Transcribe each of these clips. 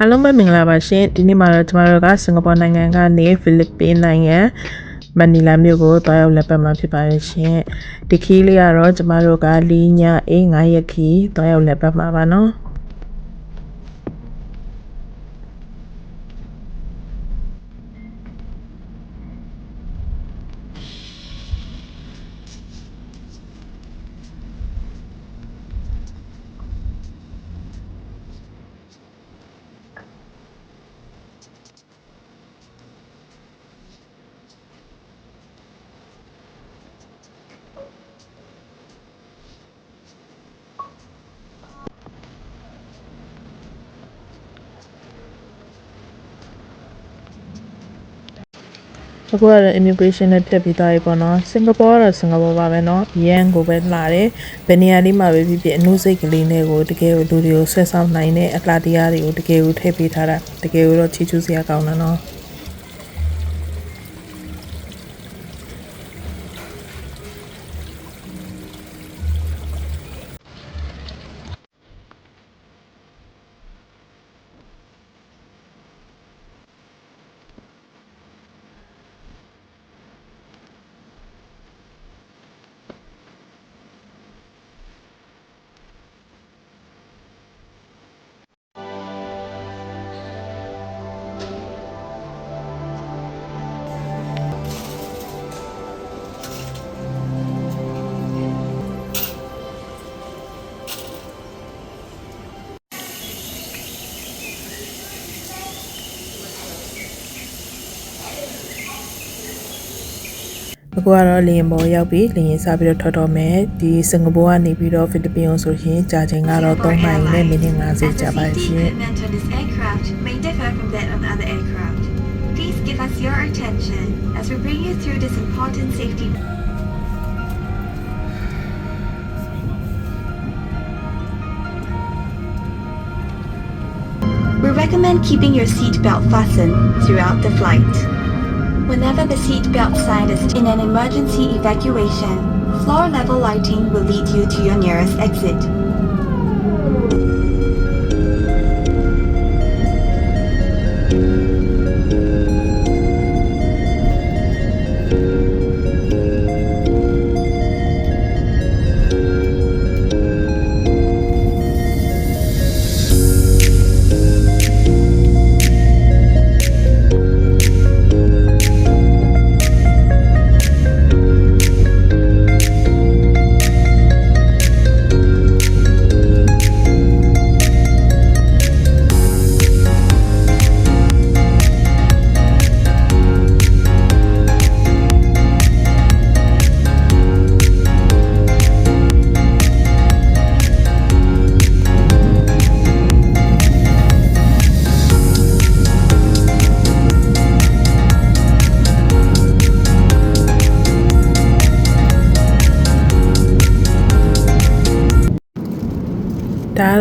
အားလုံးပဲမင်္ဂလာပါရှင်ဒီနေ့မှာတော့ကျမတို့ကစင်ကာပူနိုင်ငံကနေဖိလစ်ပင်းနိုင်ငံမနီလာမြို့ကိုတွားရောက်လက်ပတ်မှာဖြစ်ပါတယ်ရှင်ဒီခီးလေးကတော့ကျမတို့က၄ညအေး9ရက်ခီးတွားရောက်လက်ပတ်မှာပါနော် အခုကတော့ immigration နဲ့ဖြတ်ပြီးသွားပြီပေါ့နော်စင်ကာပူကတော့စင်ကာပူပါပဲเนาะရန်ကိုပဲလာတယ်ဘယ်နေရာလေးမှာပဲဖြစ်ဖြစ်အနုစိတ်ကလေးနဲ့ကိုတကယ်ကိုလူတွေကိုဆွဲဆောင်နိုင်တဲ့အလှတရားတွေကိုတကယ်ကိုထည့်ပေးထားတာတကယ်ကိုတော့ချီးကျူးစရာကောင်းတာเนาะ အခုကတော့လေရင်ပေါ်ရောက်ပြီးလေရင်စားပြီးတော့ထွက်တော့မယ်ဒီစင်ကာပူကနေပြီးတော့ဖိလစ်ပင်းကိုဆိုရင်ကြာချိန်ကတော့3နိုင်နဲ့မိနစ်50ကြာပါရှင် equipment on this aircraft may differ from that on other aircraft. Please give us your attention as we bring you through this important safety. We recommend keeping your seatbelt fastened throughout the flight. Whenever the seatbelt sign is in an emergency evacuation, floor level lighting will lead you to your nearest exit. ။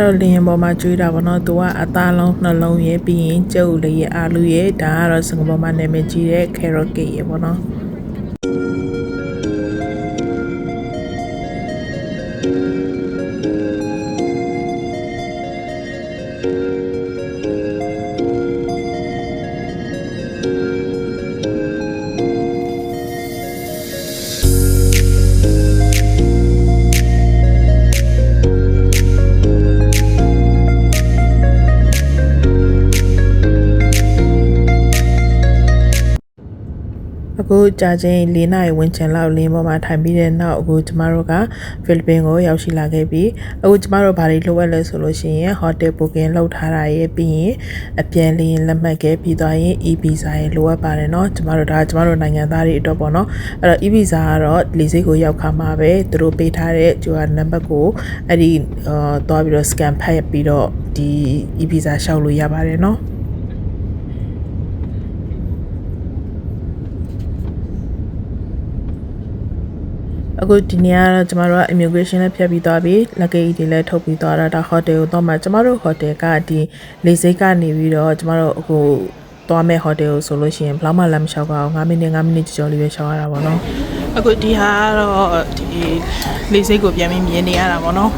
ကတော့လင်းပေါ်မှာကျွေးတာပေါ့နော်။သူကအသားလုံးနှလုံးရဲ့ပြီးရင်ကျုပ်လေးရဲ့အာလူရဲ့ဒါကတော့စင်ကာပူမှာနာမည်ကြီးတဲ့ carrot cake ရဲ့ပေါ့နော်။ ကြာချင်း၄နာရီဝန်းကျင်လောက်လင်းပေါ်မှာထိုင်ပြီးတဲ့နောက်အခုကျမတို့ကဖိလစ်ပင်းကိုရောက်ရှိလာခဲ့ပြီးအခုကျမတို့ဘာတွေလုပ်ရလဲဆိုလို့ရှိရင်ဟိုတယ်ဘိုကင်လုပ်ထားတာရဲ့ပြီးရင်အပြန်လျင်လက်မှတ်ခဲ့ပြီးသွားရင် e visa ရဲ့လိုအပ်ပါတယ်เนาะကျမတို့ဒါကျမတို့နိုင်ငံသားတွေအတွက်ပေါ့เนาะအဲ့တော့ e visa ကတော့လေဆိပ်ကိုရောက်ခါမှာပဲသူတို့ပေးထားတဲ့ဂျူဟာနံပါတ်ကိုအဲ့ဒီအာသွားပြီးတော့ scan ဖတ်ပြီးတော့ဒီ e visa ရှောက်လို့ရပါတယ်เนาะ အခုဒီနေ့ကတော့ကျမတို့က immigration နဲ့ဖြတ်ပြီးသွားပြီ luggage တွေလည်းထုတ်ပြီးသွားတာဒါ hotel ကိုတော့မှကျမတို့ hotel ကဒီလေဆိပ်ကနေပြီးတော့ကျမတို့အခုသွားမဲ့ hotel ကိုဆိုလို့ရှိရင်ဘယ်လောက်မှလမ်းမလျှောက်ပါဘူး9မိနစ်9မိနစ်ကျော်ကျော်လေးပဲလျှောက်ရတာပေါ့နော်အခုဒီဟာကတော့ဒီလေဆိပ်ကိုပြန်ပြီးမြင်နေရတာပေါ့နော်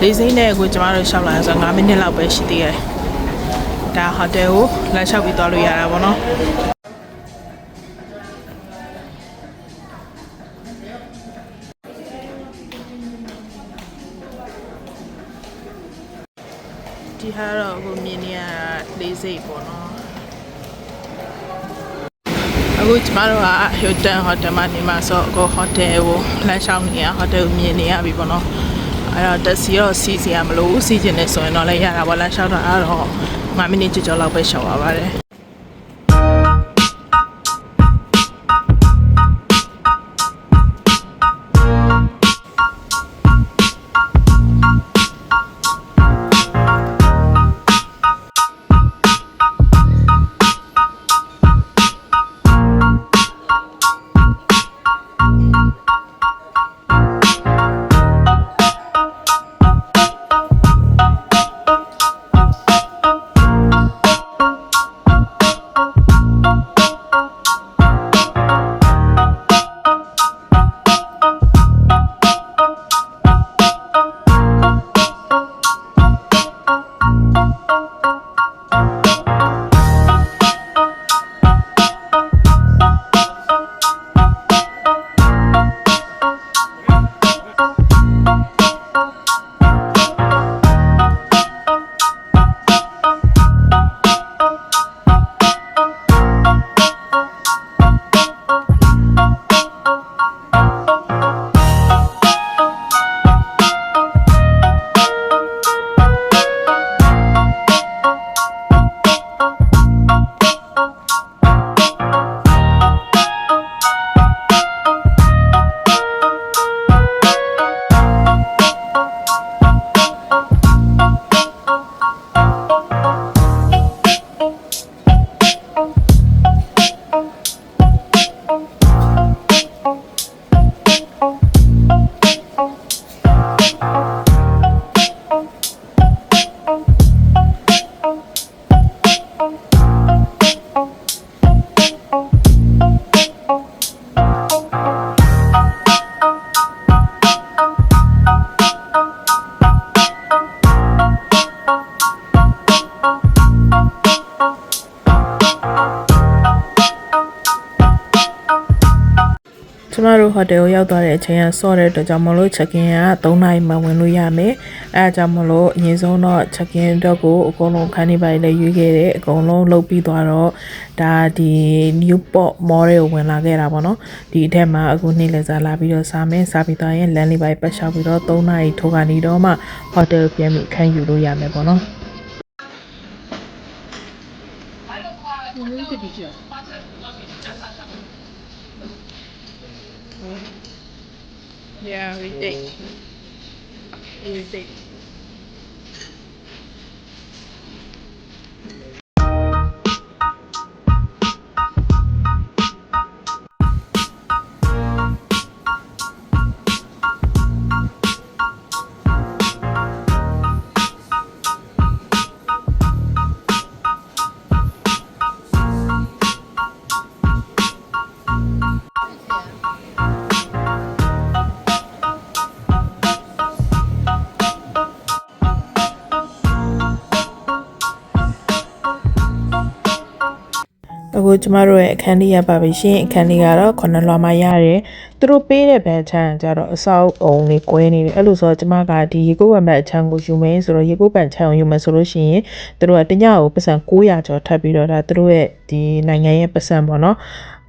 လေဆိပ်နဲ့အခုကျမတို့လျှောက်လာဆို9မိနစ်လောက်ပဲရှိသေးတယ်ဒါဟိုတယ်ကိုလမ်းလျှောက်ပြီးသွားလို့ရတာပေါ့နော် ဒီဟာတော့အခုမြင်နေရတာလေးစိတ်ပေါ့နော်အခုကျမတို့က Hilton Hotel မှာနေမှာဆိုအခု hotel ကိုလမ်းလျှောက်နေရ hotel ကိုမြင်နေရပြီပေါ့နော်အဲ့တော့တက်စီတော့စီးစီရမလို့စီးကျင်နေဆိုရင်တော့လည်းရတာပေါ့လမ်းလျှောက်တာအဲ့တော့5မိနစ်ကျော်ကျော်လောက်ပဲရှောက်ပါပါတယ် ရောက်သွားတဲ့အချိန်ကစော့တဲ့အတွက်ကြောင့်မလို့ check in က3နာရီမှဝင်လို့ရမယ်။အဲအကြောင်းမလို့အရင်ဆုံးတော့ check in အတွက်ကိုအကုန်လုံးခန်းနေပါလေရွေးခဲ့တယ်အကုန်လုံးလုပ်ပြီးသွားတော့ဒါဒီ Newport Mall တွေကိုဝင်လာခဲ့တာပေါ့နော်။ဒီအထက်မှာအခုနေ့လည်စာလာပြီးတော့စားမယ်စားပြီးသွားရင်လမ်းလေးပိုင်းပတ်လျှောက်ပြီးတော့3နာရီထိုးကနေတော့မှဟိုတယ်ပြန်ပြီးခန်းယူလို့ရမယ်ပေါ့နော်။ Yeah, we did. We did. ခုကျမတို့ရဲ့အခန်းလေးရပါပြီရှင်အခန်းလေးကတော့ခုနှစ်လွှာမှရတယ်သူတို့ပေးတဲ့ဘန်ချမ်းကကြတော့အဆောက်အုံလေးကွဲနေတယ်အဲ့လိုဆိုတော့ကျမကဒီရေကုတ်ဝမ်ဘတ်အချမ်းကိုယူမယ်ဆိုတော့ရေကုတ်ပန်ချမ်းကိုယူမယ်ဆိုလို့ရှိရင်သူတို့ကတညကိုပတ်စံ900ကျော်ထပ်ပြီးတော့ဒါသူတို့ရဲ့ဒီနိုင်ငံရဲ့ပတ်စံပေါ့နော်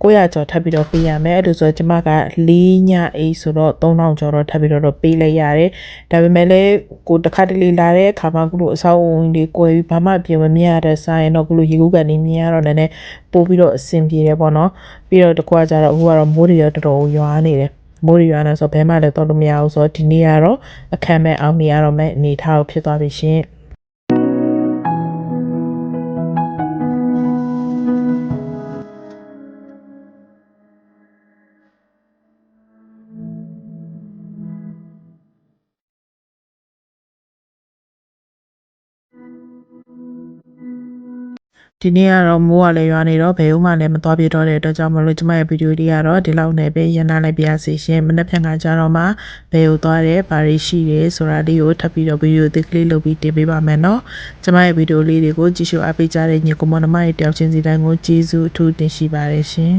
900ကျော်ထပ်ပြီးတော့ပေးရမယ်အဲ့လိုဆိုတော့ကျမက4ညအိတ်ဆိုတော့3000ကျော်တော့ထပ်ပြီးတော့ပေးလိုက်ရတယ်ဒါပေမဲ့လည်းကိုတစ်ခါတလေလာတဲ့အခါမှာကုလို့အဆောက်အုံလေးကွဲပြီးဘာမှပြင်မမြင်ရတဲ့ဆိုင်ရင်တော့ကုလို့ရေကုတ်ကန်နေမြင်ရတော့နည်းနည်းပို့ပြီးတော့အဆင်ပြေတယ်ပေါ့နော်ပြီးတော့တကွာကြတော့အခုကတော့မိုးတွေရောတော်တော်ရွာနေတယ်မိုးတွေရွာနေဆိုဘဲမှလည်းတော့လို့မရဘူးဆိုတော့ဒီနေ့ကတော့အခမ်းမဲ့အောင်နေရတော့မဲ့အနေထားကိုဖြစ်သွားပြီရှင် ဒီနေ့ကတော့မိုးကလည်းရွာနေတော့ဘယ်ဦးမှလည်းမသွားပြတော့တဲ့အတွက်ကြောင့်မလို့ကျမရဲ့ဗီဒီယိုလေးကတော့ဒီလောက်နဲ့ပဲရန်နာလိုက်ပါရစေရှင်မနေ့ပြန်ကကြတော့မှဘယ်ကိုသွားတယ်ဘာတွေရှိတယ်ဆိုတာလေးကိုထပ်ပြီးတော့ဗီဒီယိုသစ်ကလေးလုပ်ပြီးတင်ပေးပါမယ်နော်ကျမရဲ့ဗီဒီယိုလေးတွေကိုကြည့်ရှုအားပေးကြတဲ့ညီကောင်မနှမတွေတယောက်ချင်းစီတိုင်းကိုကျေးဇူးအထူးတင်ရှိပါတယ်ရှင်